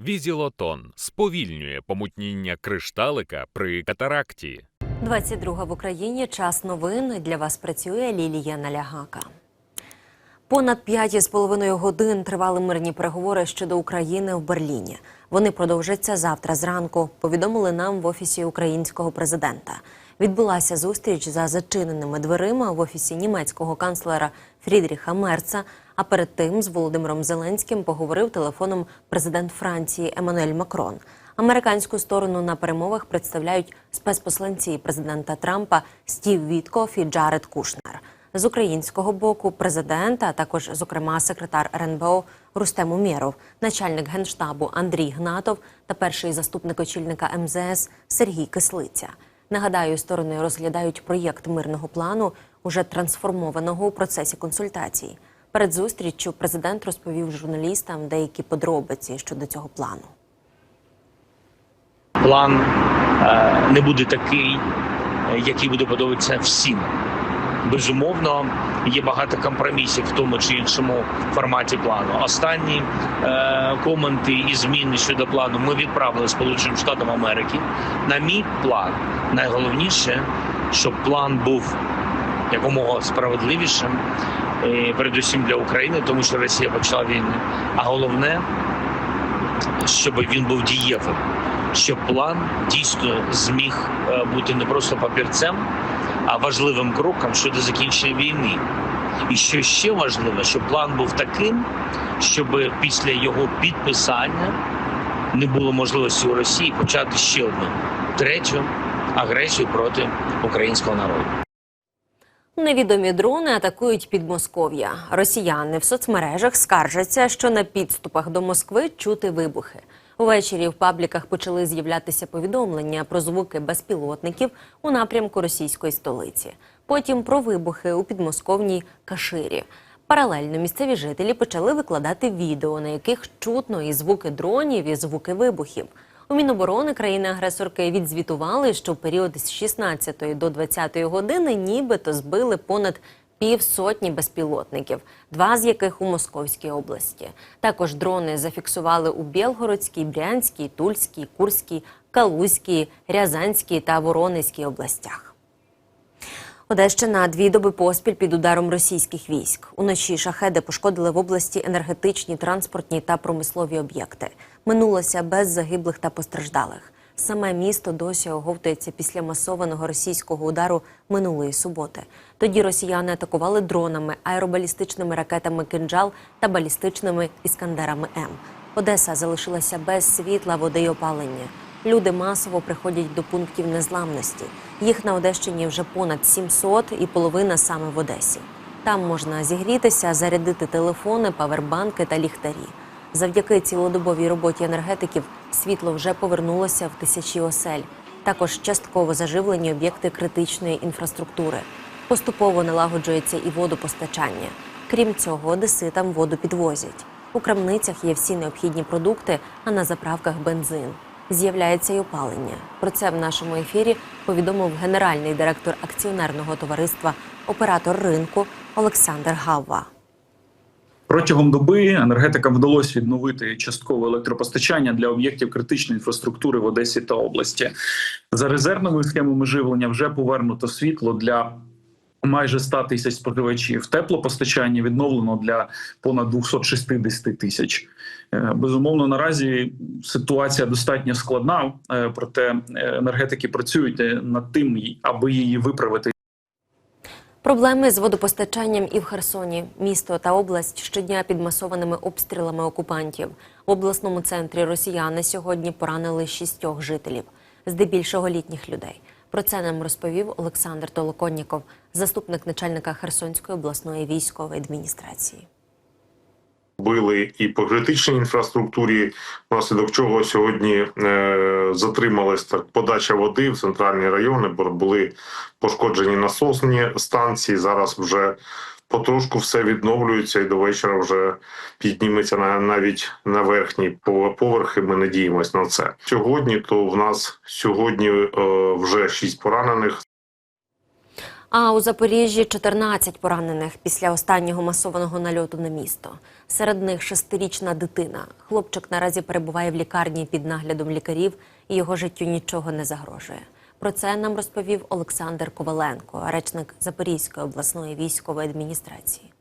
Візілотон сповільнює помутніння кришталика при катаракті. 22 в Україні. Час новин. Для вас працює Лілія Налягака. Понад 5,5 годин тривали мирні переговори щодо України в Берліні. Вони продовжаться завтра зранку. Повідомили нам в офісі українського президента. Відбулася зустріч за зачиненими дверима в офісі німецького канцлера Фрідріха Мерца. А перед тим з Володимиром Зеленським поговорив телефоном президент Франції Еммануель Макрон. Американську сторону на перемовах представляють спецпосланці президента Трампа Стів Віткоф і Джаред Кушнер. З українського боку президента, а також, зокрема, секретар РНБО Рустем Умєров, начальник генштабу Андрій Гнатов та перший заступник очільника МЗС Сергій Кислиця. Нагадаю, сторони розглядають проєкт мирного плану, уже трансформованого у процесі консультацій. Перед зустріччю президент розповів журналістам деякі подробиці щодо цього плану. план е, не буде такий, е, який буде подобатися всім. Безумовно, є багато компромісів в тому чи іншому форматі плану. Останні е, коменти і зміни щодо плану ми відправили Сполученим Штатам Америки. На мій план найголовніше, щоб план був якомога справедливішим, е, передусім для України, тому що Росія почала війну. А головне, щоб він був дієвим щоб план дійсно зміг е, бути не просто папірцем, а важливим кроком щодо закінчення війни. І що ще важливо, щоб план був таким, щоб після його підписання не було можливості у Росії почати ще одну третю агресію проти українського народу. Невідомі дрони атакують Підмосков'я. Росіяни в соцмережах скаржаться, що на підступах до Москви чути вибухи. Увечері в пабліках почали з'являтися повідомлення про звуки безпілотників у напрямку російської столиці. Потім про вибухи у підмосковній Каширі. Паралельно місцеві жителі почали викладати відео, на яких чутно і звуки дронів, і звуки вибухів. У Міноборони країни-агресорки відзвітували, що в період з 16 до 20 години нібито збили понад півсотні безпілотників, два з яких у Московській області. Також дрони зафіксували у Білгородській, Брянській, Тульській, Курській, Калузькій, Рязанській та Воронезькій областях. Одещина дві доби поспіль під ударом російських військ. Уночі шахеди пошкодили в області енергетичні, транспортні та промислові об'єкти. Минулося без загиблих та постраждалих. Саме місто досі оговтується після масованого російського удару минулої суботи. Тоді росіяни атакували дронами, аеробалістичними ракетами «Кинджал» та балістичними іскандерами М. Одеса залишилася без світла, води й опалення. Люди масово приходять до пунктів незламності. Їх на Одещині вже понад 700 і половина саме в Одесі. Там можна зігрітися, зарядити телефони, павербанки та ліхтарі. Завдяки цілодобовій роботі енергетиків світло вже повернулося в тисячі осель. Також частково заживлені об'єкти критичної інфраструктури. Поступово налагоджується і водопостачання. Крім цього, одеситам воду підвозять. У крамницях є всі необхідні продукти, а на заправках бензин. З'являється й опалення. Про це в нашому ефірі повідомив генеральний директор акціонерного товариства Оператор ринку Олександр Гавва. Протягом доби енергетикам вдалося відновити часткове електропостачання для об'єктів критичної інфраструктури в Одесі та області. За резервними схемами живлення вже повернуто світло для майже 100 тисяч споживачів. Теплопостачання відновлено для понад 260 тисяч. Е, Безумовно, наразі ситуація достатньо складна, е, проте е, енергетики працюють над тим, аби її виправити. Проблеми з водопостачанням і в Херсоні. Місто та область щодня під масованими обстрілами окупантів. В обласному центрі росіяни сьогодні поранили шістьох жителів, здебільшого літніх людей. Про це нам розповів Олександр Толоконніков, заступник начальника Херсонської обласної військової адміністрації. Били і по критичній інфраструктурі, внаслідок чого сьогодні е, затрималась так подача води в центральні райони, бо були пошкоджені насосні станції. Зараз вже потрошку все відновлюється, і до вечора вже підніметься на навіть на верхні пов- поверхи. Ми надіємось на це. Сьогодні то в нас сьогодні е, вже шість поранених. А у Запоріжжі 14 поранених після останнього масованого нальоту на місто. Серед них шестирічна дитина. Хлопчик наразі перебуває в лікарні під наглядом лікарів, і його життю нічого не загрожує. Про це нам розповів Олександр Коваленко, речник Запорізької обласної військової адміністрації.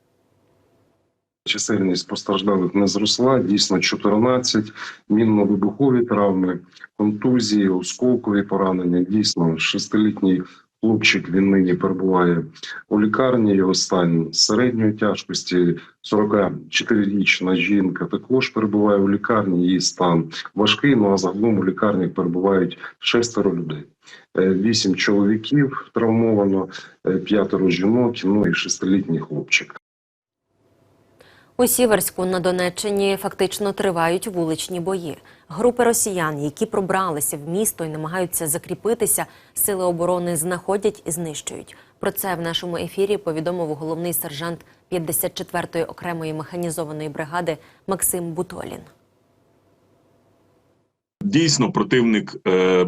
Чисельність постраждалих не зросла. Дійсно, 14 мінно-вибухові травми, контузії, осколкові поранення. Дійсно, шестилітній хлопчик він нині перебуває у лікарні. Його стан середньої тяжкості. 44-річна жінка також перебуває у лікарні. Її стан важкий. Ну а загалом у лікарні перебувають шестеро людей. Е, Вісім чоловіків травмовано, е, п'ятеро жінок, ну і шестилітній хлопчик. У Сіверську на Донеччині фактично тривають вуличні бої. Групи росіян, які пробралися в місто і намагаються закріпитися, сили оборони знаходять і знищують. Про це в нашому ефірі повідомив головний сержант 54-ї окремої механізованої бригади Максим Бутолін. Дійсно, противник е,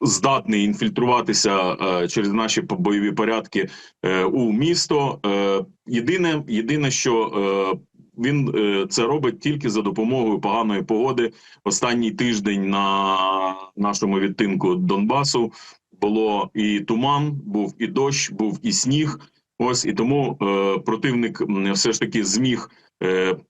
здатний інфільтруватися е, через наші бойові порядки е, у місто. Е, єдине, єдине, що е, він е, це робить тільки за допомогою поганої погоди. Останній тиждень на нашому відтинку Донбасу було і туман, був і дощ, був і сніг. Ось і тому е, противник все ж таки зміг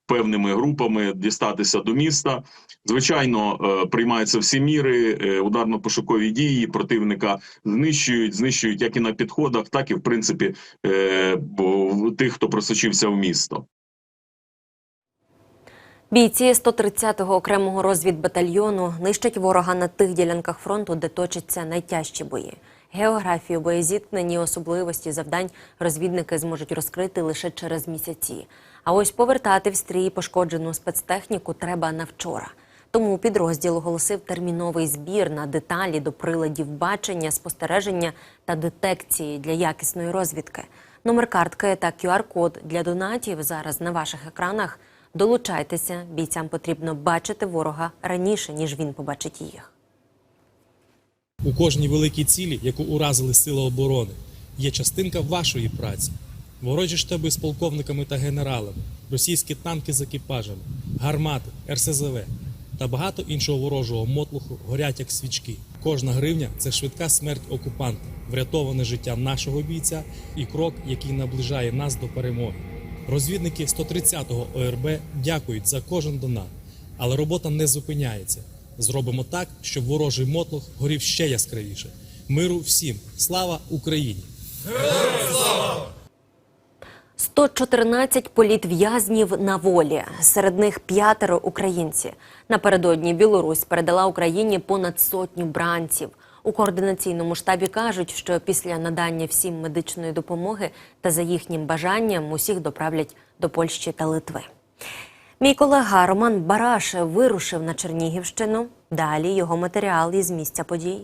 певними групами дістатися до міста. Звичайно, е, приймаються всі міри, е, ударно-пошукові дії противника знищують, знищують як і на підходах, так і в принципі е, тих, хто просочився в місто. Бійці 130-го окремого розвідбатальйону нищать ворога на тих ділянках фронту, де точаться найтяжчі бої. Географію боєзіткнень і особливості завдань розвідники зможуть розкрити лише через місяці. А ось повертати в стрій пошкоджену спецтехніку треба на вчора. Тому підрозділ оголосив терміновий збір на деталі до приладів бачення, спостереження та детекції для якісної розвідки. Номер картки та QR-код для донатів зараз на ваших екранах. Долучайтеся, бійцям потрібно бачити ворога раніше, ніж він побачить їх. У кожній великій цілі, яку уразили сили оборони, є частинка вашої праці. Ворожі штаби з полковниками та генералами, російські танки з екіпажами, гармати, РСЗВ та багато іншого ворожого мотлуху горять як свічки. Кожна гривня це швидка смерть окупанта, врятоване життя нашого бійця і крок, який наближає нас до перемоги. Розвідники 130-го ОРБ дякують за кожен донат, але робота не зупиняється. Зробимо так, щоб ворожий мотлох горів ще яскравіше. Миру всім! Слава Україні! 114 політв'язнів на волі. Серед них п'ятеро українці. Напередодні Білорусь передала Україні понад сотню бранців. У координаційному штабі кажуть, що після надання всім медичної допомоги та за їхнім бажанням усіх доправлять до Польщі та Литви. Мій колега Роман Бараше вирушив на Чернігівщину. Далі його матеріал із місця подій.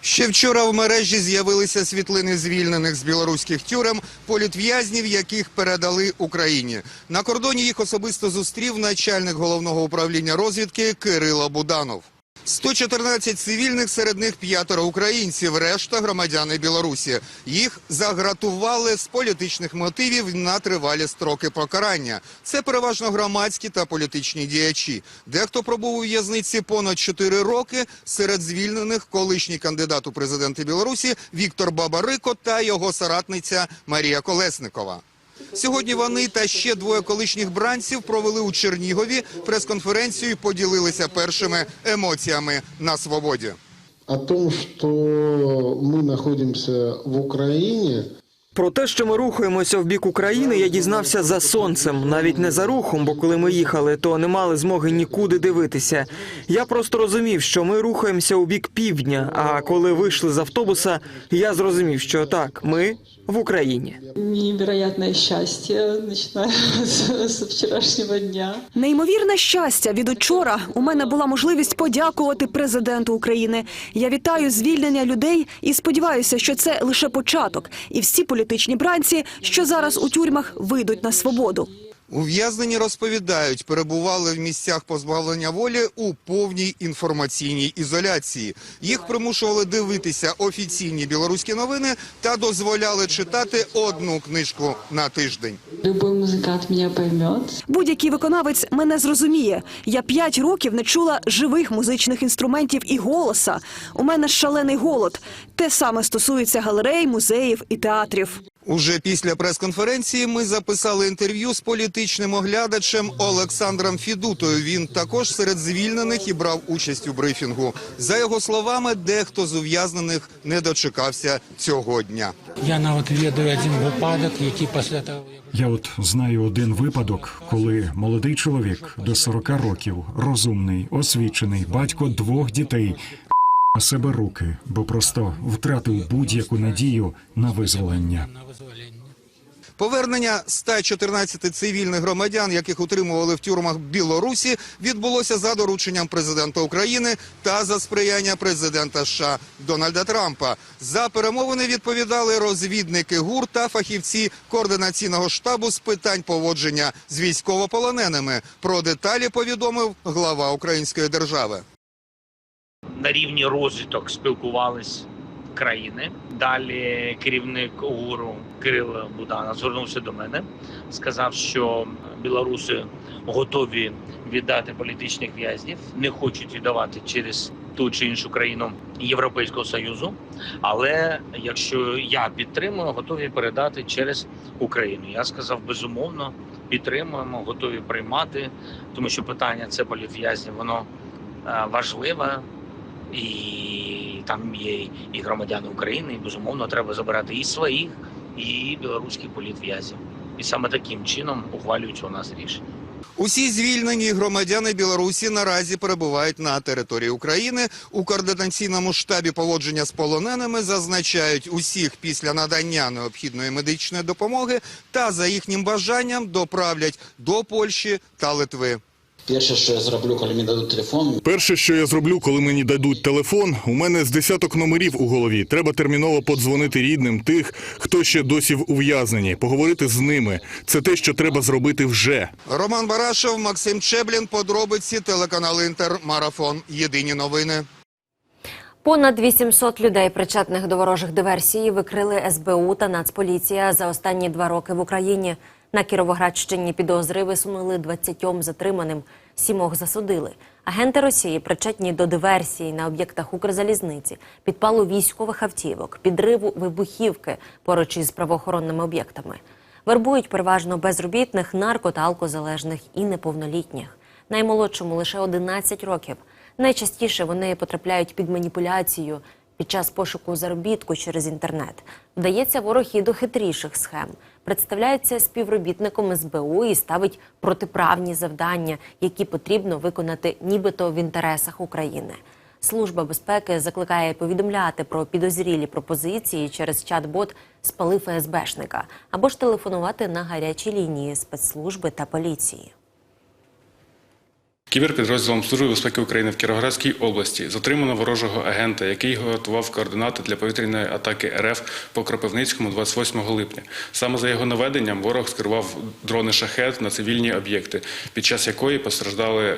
Ще вчора в мережі з'явилися світлини звільнених з білоруських тюрем, політв'язнів, яких передали Україні. На кордоні їх особисто зустрів начальник головного управління розвідки Кирило Буданов. 114 цивільних, серед них п'ятеро українців, решта громадяни Білорусі. Їх загратували з політичних мотивів на тривалі строки покарання. Це переважно громадські та політичні діячі. Дехто пробув у в'язниці понад 4 роки. Серед звільнених колишній кандидат у президенти Білорусі Віктор Бабарико та його соратниця Марія Колесникова. Сьогодні вони та ще двоє колишніх бранців провели у Чернігові прес-конференцію і поділилися першими емоціями на свободі. о том, что мы находимся в Украине, Про те, що ми рухаємося в бік України, я дізнався за сонцем, навіть не за рухом, бо коли ми їхали, то не мали змоги нікуди дивитися. Я просто розумів, що ми рухаємося у бік півдня. А коли вийшли з автобуса, я зрозумів, що так, ми в Україні. Невероятне щастя починаю з вчорашнього дня. Неймовірне щастя від учора. У мене була можливість подякувати президенту України. Я вітаю звільнення людей і сподіваюся, що це лише початок. І всі політичні бранці, що зараз у тюрмах, вийдуть на свободу. Ув'язнені розповідають, перебували в місцях позбавлення волі у повній інформаційній ізоляції. Їх примушували дивитися офіційні білоруські новини та дозволяли читати одну книжку на тиждень. Любой музыкант меня поймет. Будь-який виконавець мене зрозуміє. Я п'ять років не чула живих музичних інструментів і голоса. У мене шалений голод. Те саме стосується галерей, музеїв і театрів. Уже після прес-конференції ми записали інтерв'ю з політичним оглядачем Олександром Фідутою. Він також серед звільнених і брав участь у брифінгу. За його словами, дехто з ув'язнених не дочекався цього дня. Я навіть відаю один випадок, який після того Я от знаю один випадок, коли молодий чоловік до 40 років, розумний, освічений, батько двох дітей, себе руки, бо просто втратив будь-яку надію на визволення. Повернення 114 цивільних громадян, яких утримували в тюрмах Білорусі, відбулося за дорученням президента України та за сприяння президента США Дональда Трампа. За перемовини відповідали розвідники ГУР та фахівці координаційного штабу з питань поводження з військовополоненими. Про деталі повідомив глава Української держави. На рівні розвиток спілкувались країни. Далі керівник УРУ Кирило Буданов звернувся до мене, сказав, що білоруси готові віддати політичних в'язнів, не хочуть віддавати через ту чи іншу країну Європейського союзу. Але якщо я підтримую, готові передати через Україну. Я сказав, безумовно, підтримуємо, готові приймати, тому що питання це політв'язнів, воно е, важливе і там є і громадяни України, і безумовно треба забирати і своїх, і білоруських політв'язів. І саме таким чином ухвалюються у нас рішення. Усі звільнені громадяни Білорусі наразі перебувають на території України. У координаційному штабі поводження з полоненими зазначають усіх після надання необхідної медичної допомоги та за їхнім бажанням доправлять до Польщі та Литви. Перше, що я зроблю, коли мені дадуть телефон, Перше, що я зроблю, коли мені дадуть телефон, у мене з десяток номерів у голові. Треба терміново подзвонити рідним тих, хто ще досі в ув'язненні, поговорити з ними. Це те, що треба зробити вже. Роман Барашев, Максим Чеблін, подробиці, телеканал Інтер, Марафон. Єдині новини. Понад 800 людей, причетних до ворожих диверсій, викрили СБУ та Нацполіція за останні два роки в Україні. На Кіровоградщині підозри висунули 20 затриманим, сімох засудили. Агенти Росії причетні до диверсії на об'єктах Укрзалізниці, підпалу військових автівок, підриву вибухівки поруч із правоохоронними об'єктами. Вербують переважно безробітних, нарко та алкозалежних і неповнолітніх. Наймолодшому лише 11 років. Найчастіше вони потрапляють під маніпуляцію під час пошуку заробітку через інтернет. Вдається ворог і до хитріших схем. Представляється співробітником СБУ і ставить протиправні завдання, які потрібно виконати нібито в інтересах України. Служба безпеки закликає повідомляти про підозрілі пропозиції через чат-бот «Спали ФСБшника» або ж телефонувати на гарячі лінії спецслужби та поліції. Кіберпідрозділом Служби безпеки України в Кіровоградській області затримано ворожого агента, який готував координати для повітряної атаки РФ по Кропивницькому 28 липня. Саме за його наведенням ворог скерував дрони шахет на цивільні об'єкти, під час якої постраждали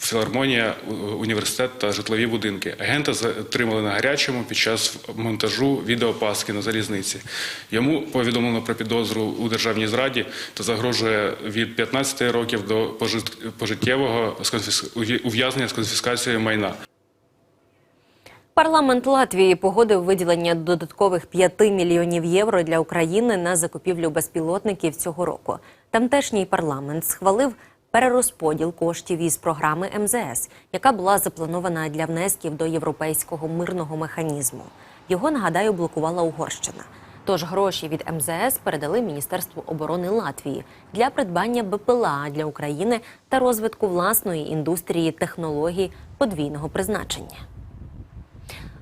філармонія, університет та житлові будинки. Агента затримали на гарячому під час монтажу відеопаски на залізниці. Йому повідомлено про підозру у державній зраді та загрожує від 15 років до пожиттєвого ув'язнення з конфіскацією майна. Парламент Латвії погодив виділення додаткових 5 мільйонів євро для України на закупівлю безпілотників цього року. Тамтешній парламент схвалив перерозподіл коштів із програми МЗС, яка була запланована для внесків до європейського мирного механізму. Його нагадаю блокувала Угорщина. Тож гроші від МЗС передали Міністерству оборони Латвії для придбання БПЛА для України та розвитку власної індустрії технологій подвійного призначення.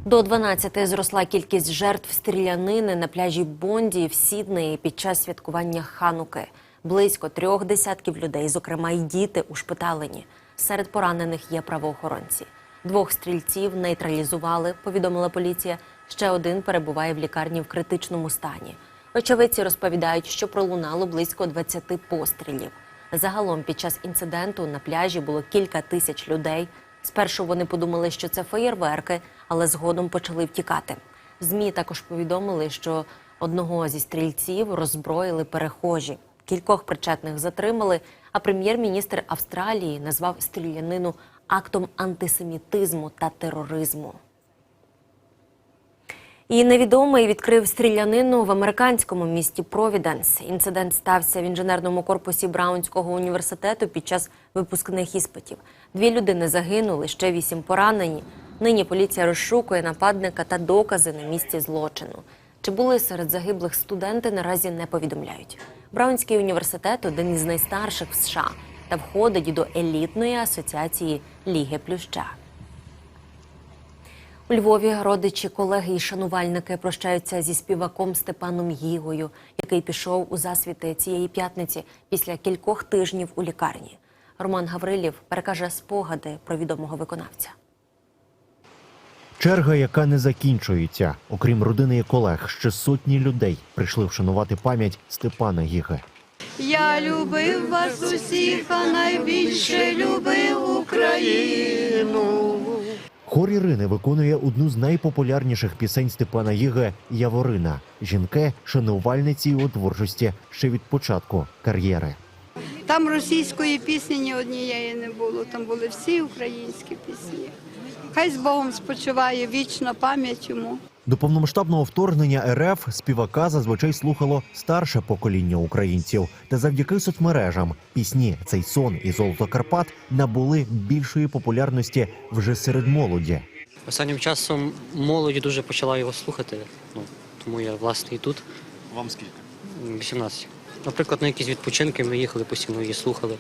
До 12 зросла кількість жертв стрілянини на пляжі Бонді в Сіднеї під час святкування Хануки. Близько трьох десятків людей, зокрема й діти, ушпиталені. Серед поранених є правоохоронці. Двох стрільців нейтралізували, повідомила поліція. Ще один перебуває в лікарні в критичному стані. Очевидці розповідають, що пролунало близько 20 пострілів. Загалом під час інциденту на пляжі було кілька тисяч людей. Спершу вони подумали, що це феєрверки, але згодом почали втікати. В ЗМІ також повідомили, що одного зі стрільців роззброїли перехожі. Кількох причетних затримали, а прем'єр-міністр Австралії назвав стрілянину актом антисемітизму та тероризму. І невідомий відкрив стрілянину в американському місті Провіденс. Інцидент стався в інженерному корпусі Браунського університету під час випускних іспитів. Дві людини загинули, ще вісім поранені. Нині поліція розшукує нападника та докази на місці злочину. Чи були серед загиблих студенти, наразі не повідомляють. Браунський університет один із найстарших в США та входить до елітної асоціації Ліги Плюща. У Львові родичі, колеги і шанувальники прощаються зі співаком Степаном Гігою, який пішов у засвіти цієї п'ятниці після кількох тижнів у лікарні. Роман Гаврилів перекаже спогади про відомого виконавця. Черга, яка не закінчується. Окрім родини і колег, ще сотні людей прийшли вшанувати пам'ять Степана Гіги. Я любив вас усіх, а найбільше любив Україну. Хор Ірини виконує одну з найпопулярніших пісень Степана Гіги Яворина. Жінки шанувальниці його творчості ще від початку кар'єри. Там російської пісні ні однієї не було, там були всі українські пісні. Хай з Богом спочиває вічна пам'ять йому. До повномасштабного вторгнення РФ співака зазвичай слухало старше покоління українців. Та завдяки соцмережам пісні Цей сон і Золото Карпат набули більшої популярності вже серед молоді. Останнім часом молоді дуже почала його слухати. Ну, тому я власне і тут. Вам скільки? 18. Наприклад, на якісь відпочинки ми їхали, постійно її слухали.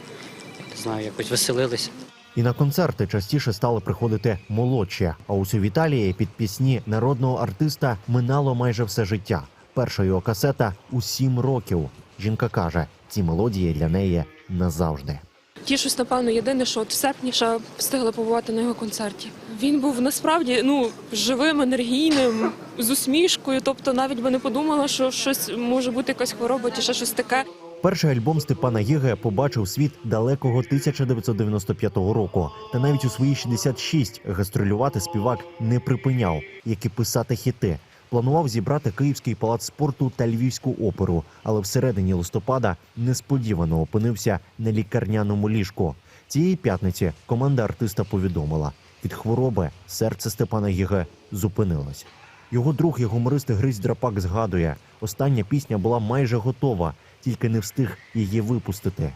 Не знаю, якось веселилися. І на концерти частіше стали приходити молодші. А ось у Віталії під пісні народного артиста минало майже все життя. Перша його касета у сім років. Жінка каже, ці мелодії для неї назавжди. Тішусь, напевно, єдине, що от в серпні ще встигла побувати на його концерті. Він був насправді ну живим, енергійним, з усмішкою. Тобто, навіть би не подумала, що щось може бути якась хвороба чи ще щось таке. Перший альбом Степана Єге побачив світ далекого 1995 року. Та навіть у свої 66 гастролювати співак не припиняв, як і писати хіти. Планував зібрати Київський палац спорту та Львівську оперу, але всередині листопада несподівано опинився на лікарняному ліжку. Цієї п'ятниці команда артиста повідомила: від хвороби серце Степана Єге зупинилось. Його друг і гуморист Гризь Драпак згадує, остання пісня була майже готова, тільки не встиг її випустити.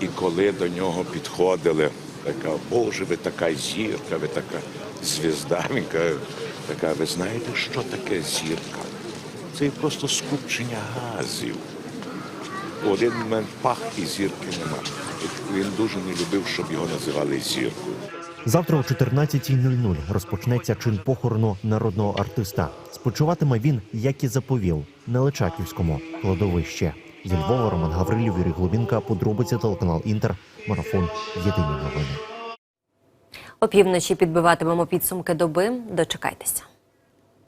І коли до нього підходили, така, Боже, ви така зірка, ви така звізда. Він каже, така, ви знаєте, що таке зірка? Це просто скупчення газів. В один момент пах і зірки нема. Він дуже не любив, щоб його називали зіркою. Завтра о 14.00 розпочнеться чин похорону народного артиста. Спочиватиме він, як і заповів, на Личаківському кладовищі. Зі Львова Роман Гаврилів, Юрій Глубінка, подробиці телеканал Інтер, марафон Єдині новини. Опівночі підбиватимемо підсумки доби. Дочекайтеся.